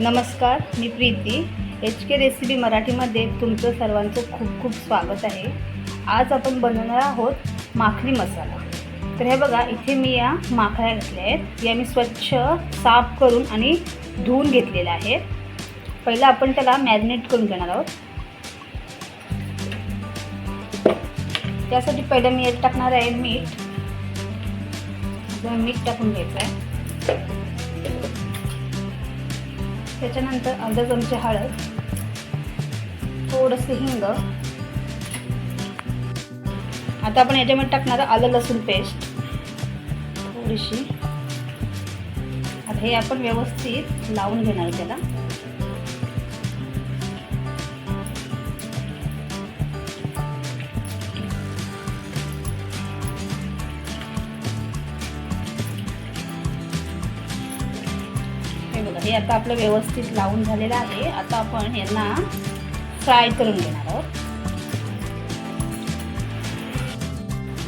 नमस्कार मी Preeti. H K recipe मराठीमध्ये तुमचं सर्वांचं खूप खूप स्वागत आहे. आज आपण बनवणार आहोत माखली मसाला. तर हे बघा इथे मी या माखळ्या घेतल्या आहेत. या मी स्वच्छ साफ करून आणि धुवून घेतलेल्या आहेत. पहिलं आपण त्याला मॅरिनेट करून घेणार आहोत. त्यासाठी पहिलं मी यात टाकणार आहे मीठ. मीठ टाकून घ्यायचं आहे. त्याच्यानंतर अर्धा चमचे हळद थोडंसं हिंग. आता आपण याच्यामध्ये टाकणार आलं लसूण पेस्ट. थोडीशी. आता हे आपण व्यवस्थित लावून घेणार त्याला. हे आता आपलं व्यवस्थित लावून झालेलं आहे. आता आपण यांना फ्राय करून घेणार आहोत.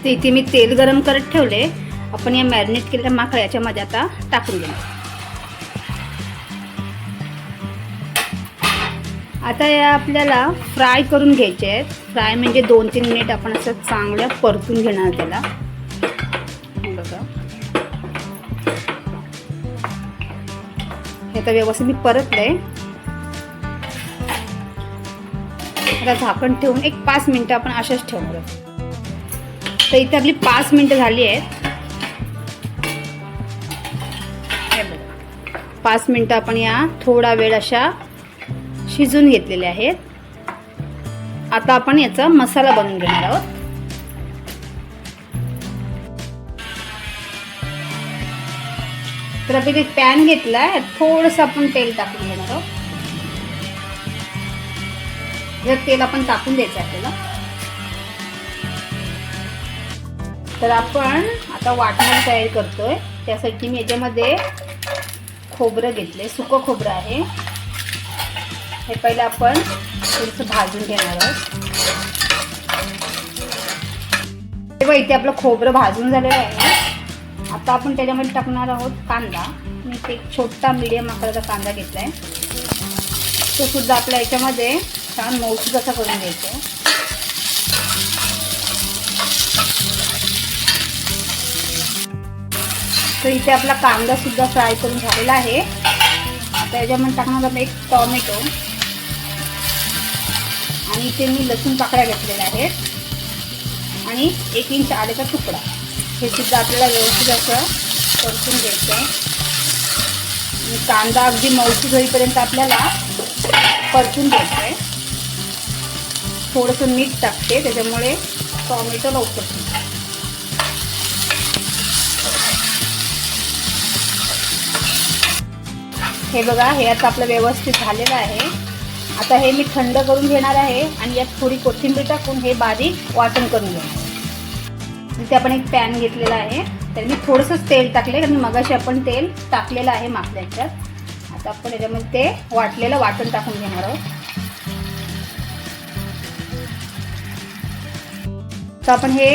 तर इथे मी तेल गरम करत ठेवले. आपण या मॅरिनेट केलेल्या माकळ्या याच्यामध्ये आता टाकून देणार आता या आपल्याला फ्राय करून घ्यायचे आहेत. फ्राय म्हणजे दोन तीन मिनिट आपण असं चांगलं परतून घेणार त्याला. हे तर व्यवस्थित मी परतले आता झाकण ठेवून एक पाच मिनटं आपण अशाच ठेवणार आहोत. तर इथे आपली पाच मिनटं झाली आहेत. पाच मिनटं आपण या थोडा वेळ अशा शिजून घेतलेल्या आहेत. आता आपण याचा मसाला बनवून घेणार आहोत. तर आपण एक पॅन घेतलाय. थोडंसं आपण तेल टाकून घेणार आहोत. जर तेल आपण टाकून द्यायचं आपल्याला तर आपण आता वाटणाची तयार करतोय. त्यासाठी मी याच्यामध्ये खोबरं घेतले सुकं खोबरं आहे. हे पहिलं आपण थोडंसं भाजून घेणार आहोत. तेव्हा इथे आपलं खोबरं भाजून झालेलं आहे. आता आपण त्याच्यामध्ये टाकणार आहोत कांदा. मी ते एक छोटा मिडियम आकाराचा कांदा घेतला आहे तो सुद्धा आपल्या याच्यामध्ये छान मौसूद असा करून घ्यायचा आहे. तर इथे आपला कांदा सुद्धा फ्राय करून झालेला आहे. आता याच्यामध्ये टाकणार आपण एक टॉमॅटो. आणि इथे मी लसूण पाकळ्या घेतलेल्या आहेत. आणि एक इंच आल्याचा तुकडा. हे सुद्धा आपल्याला व्यवस्थित असं परतून घ्यायचं आहे. आणि कांदा अगदी मौसूद होईपर्यंत आपल्याला परतून घ्यायचं आहे. थोडंसं मीठ टाकते त्याच्यामुळे टॉमॅटो लवकर हे बघा हे आता आपलं व्यवस्थित झालेलं आहे. आता हे मी थंड करून घेणार आहे आणि यात थोडी कोथिंबीर टाकून हे बारीक वाटण करून घेणार इथे आपण एक पॅन घेतलेला आहे. तर मी थोडंसंच तेल टाकले कारण मगाशी आपण तेल टाकलेलं आहे मापल्याच्यात आता आपण याच्यामध्ये ते वाटलेलं वाटण टाकून घेणार आहोत. तर आपण हे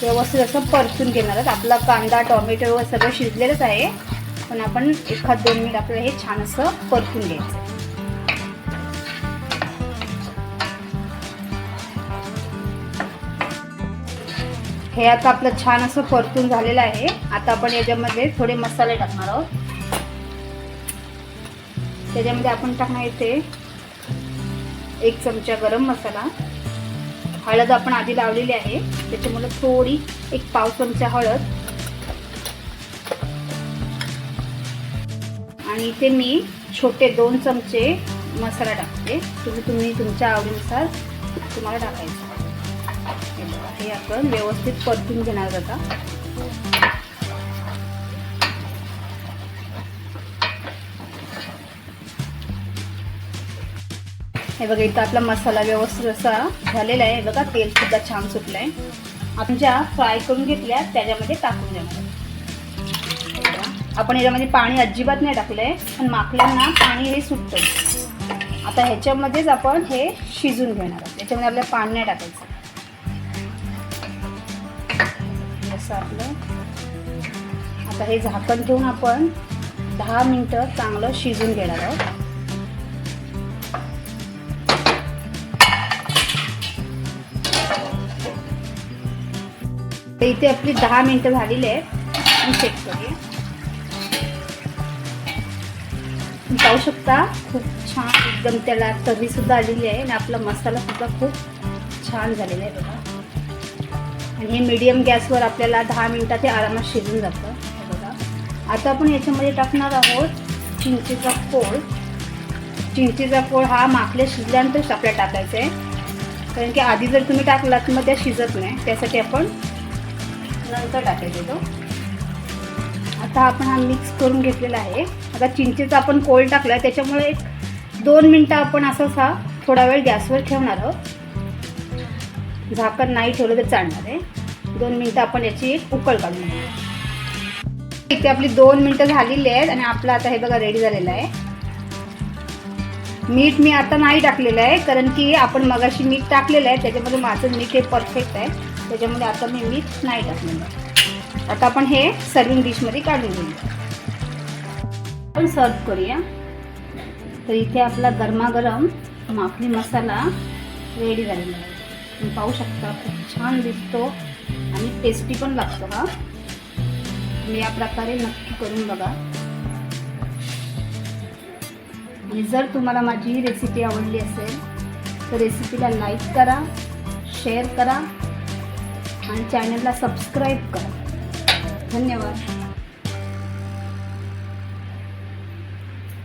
व्यवस्थित असं परतून घेणार आहोत. आपला कांदा टॉमॅटो सगळं शिजलेलंच आहे. पण आपण एखाद दोन मिनिट आपल्याला हे छान असं परतून घ्यायचं हे आता आपलं छान असं परतून झालेलं आहे. आता आपण याच्यामध्ये थोडे मसाले टाकणार आहोत. त्याच्यामध्ये आपण टाकणार इथे एक चमचा गरम मसाला. हळद आपण आधी लावलेली आहे. त्याच्यामुळे थोडी एक पाव चमचा हळद. आणि इथे मी छोटे दोन चमचे मसाला टाकते. तुम्ही तुम्ही तुमच्या आवडीनुसार तुम्हाला टाकायचं. हे आपण व्यवस्थित परतून घेणार आता. हे बघा इथं आपला मसाला व्यवस्थित असा झालेला आहे. बघा तेल सुद्धा छान सुटलं आहे आपण ज्या फ्राय करून घेतल्या त्याच्यामध्ये टाकून देणार आपण याच्यामध्ये पाणी अजिबात नाही टाकलंय पण माकल्यांना पाणी हे सुटतं आता ह्याच्यामध्येच आपण हे शिजून घेणार आहोत. याच्यामध्ये आपल्याला पाणी नाही टाकायचं. असं आपलं. आता हे झाकण ठेवून आपण दहा मिनटं चांगलं शिजून घेणार आहोत. तर इथे आपली दहा मिनटं झालेली आहेत. आपण चेक करूया पाहू शकता खूप छान एकदम त्याला तर्री सुद्धा आलेली आहे आणि आपला मसाला सुद्धा खूप छान झालेला आहे बघा. आणि हे मीडियम गॅसवर आपल्याला दहा मिनटात ते आरामात शिजून जातं. बघा. आता आपण याच्यामध्ये टाकणार आहोत चिंचेचा पोळ चिंचेचा पोळ हा माखल्या शिजल्यानंतरच आपल्याला टाकायचा आहे. कारण की आधी जर तुम्ही टाकलात मग त्या शिजत नाही. त्यासाठी आपण नंतर टाकायचं तो. आता आपण हा मिक्स करून घेतलेला आहे. आता चिंचेचा आपण कोळ टाकला त्याच्यामुळे एक दोन मिनटं आपण असंच हा थोडा वेळ गॅसवर ठेवणार आहोत. झाकण नाही ठेवलं तर चालणार आहे. दोन मिनटं आपण याची उकळ काढून घेऊ इथे आपली दोन मिनटं झालेली आहेत आणि आपलं आता हे बघा रेडी झालेलं आहे. मीठ मी आता नाही टाकलेलं आहे कारण की आपण मगाशी मीठ टाकलेलं आहे त्याच्यामध्ये माझं मीठ हे परफेक्ट आहे. त्याच्यामध्ये आता मी मीठ नाही टाकलेलं आहे. आता आपण हे सर्विंग डिशमध्ये काढून घेऊ आपण सर्व करूया. तर इथे आपला गरमागरम माखली मसाला रेडी झालेला आहे. तुम्ही पाहू शकता खूप छान दिसतो आणि टेस्टी पण लागतो हा. तुम्ही या प्रकारे नक्की करून बघा. आणि जर तुम्हाला माझी ही रेसिपी आवडली असेल तर रेसिपीला लाईक करा शेअर करा आणि चॅनलला सबस्क्राईब करा. धन्यवाद.